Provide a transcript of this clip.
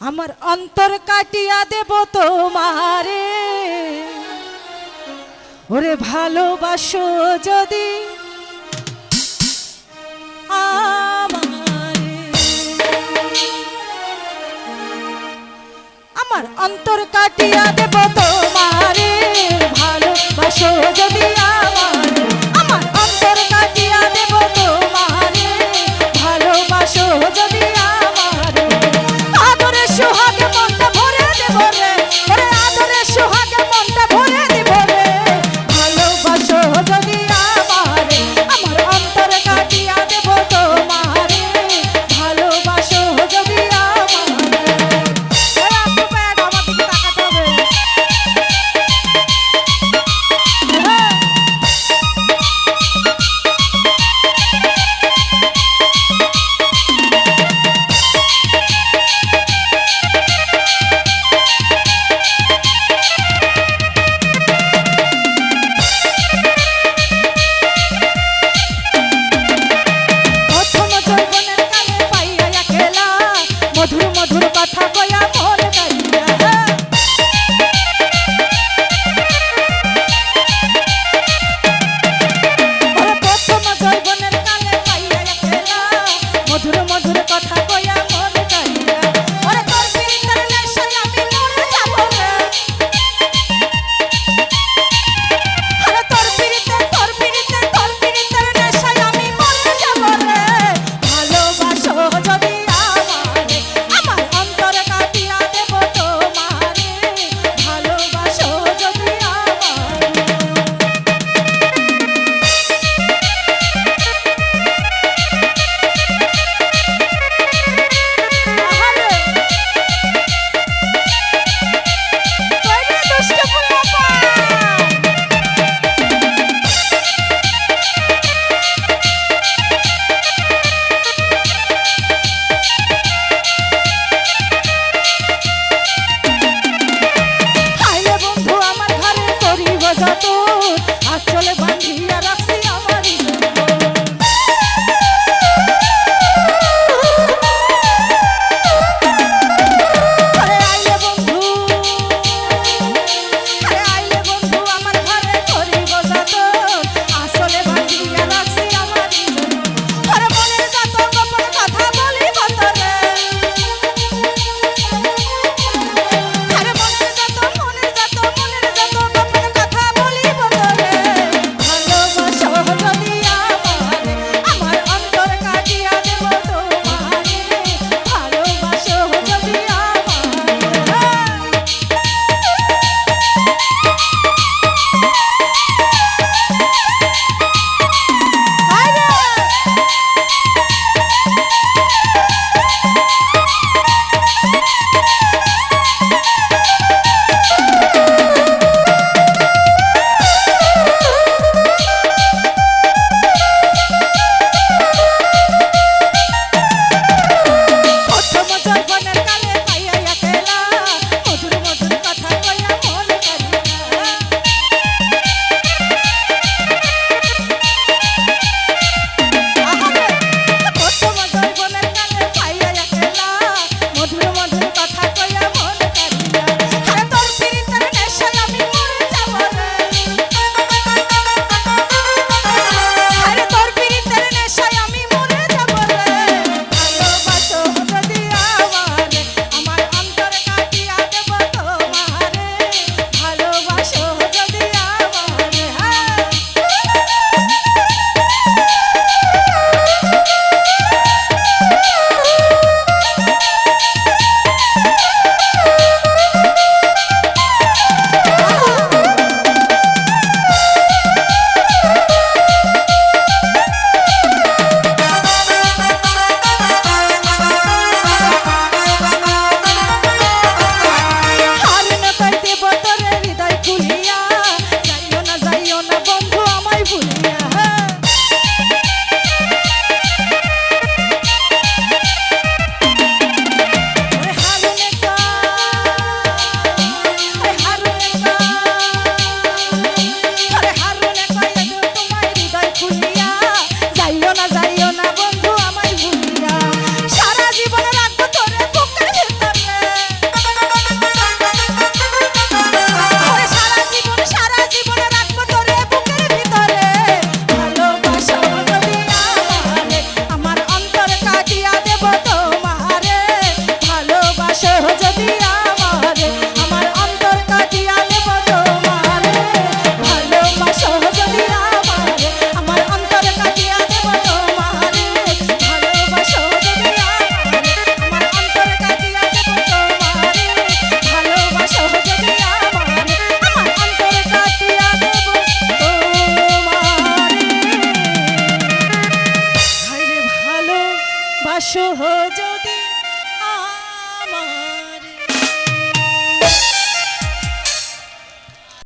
আমার অন্তর কাটিয়া দেব তোমারে। ওরে ভালোবাসো যদি আমার। অন্তর কাটিয়া দেব তোমারে। ভালোবাসো যদি